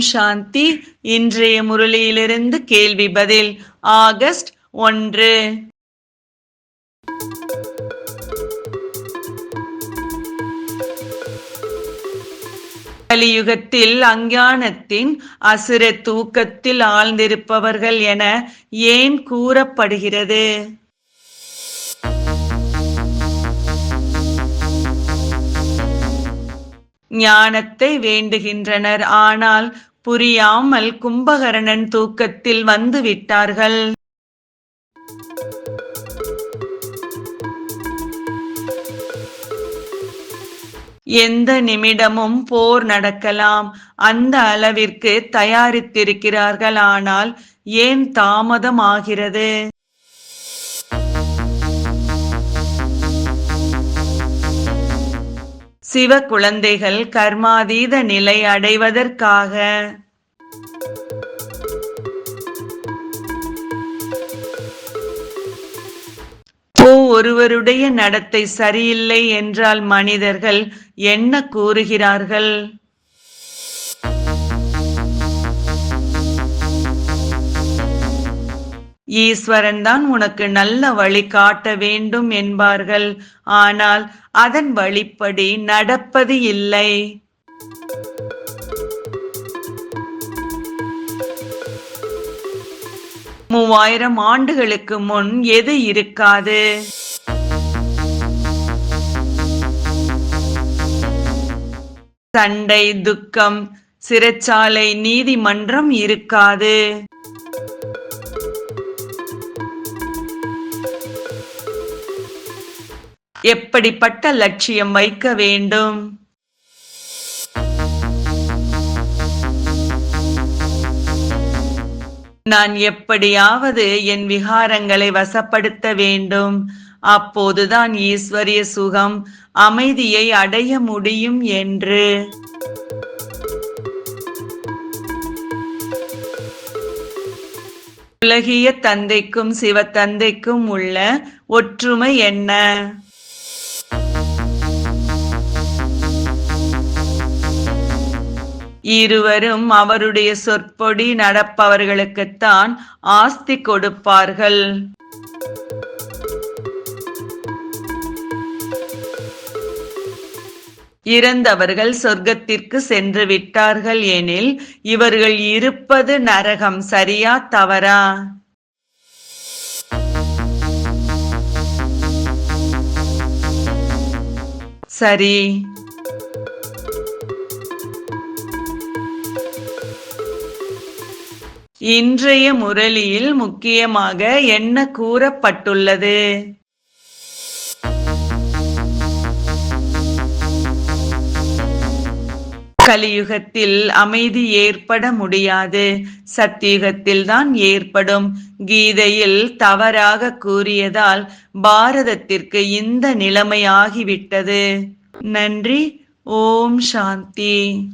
சாந்தி. இன்றைய முரளியிலிருந்து கேள்வி பதில் ஆகஸ்ட் ஒன்று. கலியுகத்தில் அஞ்ஞானத்தின் அசுர தூக்கத்தில் ஆழ்ந்திருப்பவர்கள் என ஏன் கூறப்படுகிறது? ஞானத்தை வேண்டுகின்றனர். ஆனால் புரியாமல் கும்பகரணன் தூக்கத்தில் வந்து விட்டார்கள். எந்த நிமிடமும் போர் நடக்கலாம். அந்த அளவிற்கு தயாரித்திருக்கிறார்கள். ஆனால் ஏன் தாமதமாகிறது? சிவ குழந்தைகள் கர்மாதீத நிலை அடைவதற்காக. ஓ ஒருவருடைய நடத்தை சரியில்லை என்றால் மனிதர்கள் என்ன கூறுகிறார்கள்? ஈஸ்வரன் தான் உனக்கு நல்ல வழி காட்ட வேண்டும் என்பார்கள். ஆனால் அதன் வழிப்படி நடப்பது இல்லை. மூவாயிரம் ஆண்டுகளுக்கு முன் எது இருக்காது? சண்டை துக்கம் சிறைச்சாலை நீதிமன்றம் இருக்காது. எப்படிப்பட்ட லட்சியம் வைக்க வேண்டும்? நான் எப்படியாவது என் விகாரங்களை வசப்படுத்த வேண்டும். அப்போதுதான் ஈஸ்வரிய சுகம் அமைதியை அடைய முடியும் என்று. உலகிய தந்தைக்கும் சிவத்தந்தைக்கும் உள்ள ஒற்றுமை என்ன? இருவரும் அவருடைய சொற்பொடி நடப்பவர்களுக்குத்தான் ஆஸ்தி கொடுப்பார்கள். இறந்தவர்கள் சொர்க்கத்திற்கு சென்று விட்டார்கள் எனில் இவர்கள் இருப்பது நரகம் சரியா தவறா? சரி. இன்றைய முரளியில் முக்கியமாக என்ன கூறப்பட்டுள்ளது? கலியுகத்தில் அமைதி ஏற்பட முடியாது. சத்தியுகத்தில் தான் ஏற்படும். கீதையில் தவறாக கூறியதால் பாரதத்திற்கு இந்த நிலைமையாகிவிட்டது நன்றி. ஓம் சாந்தி.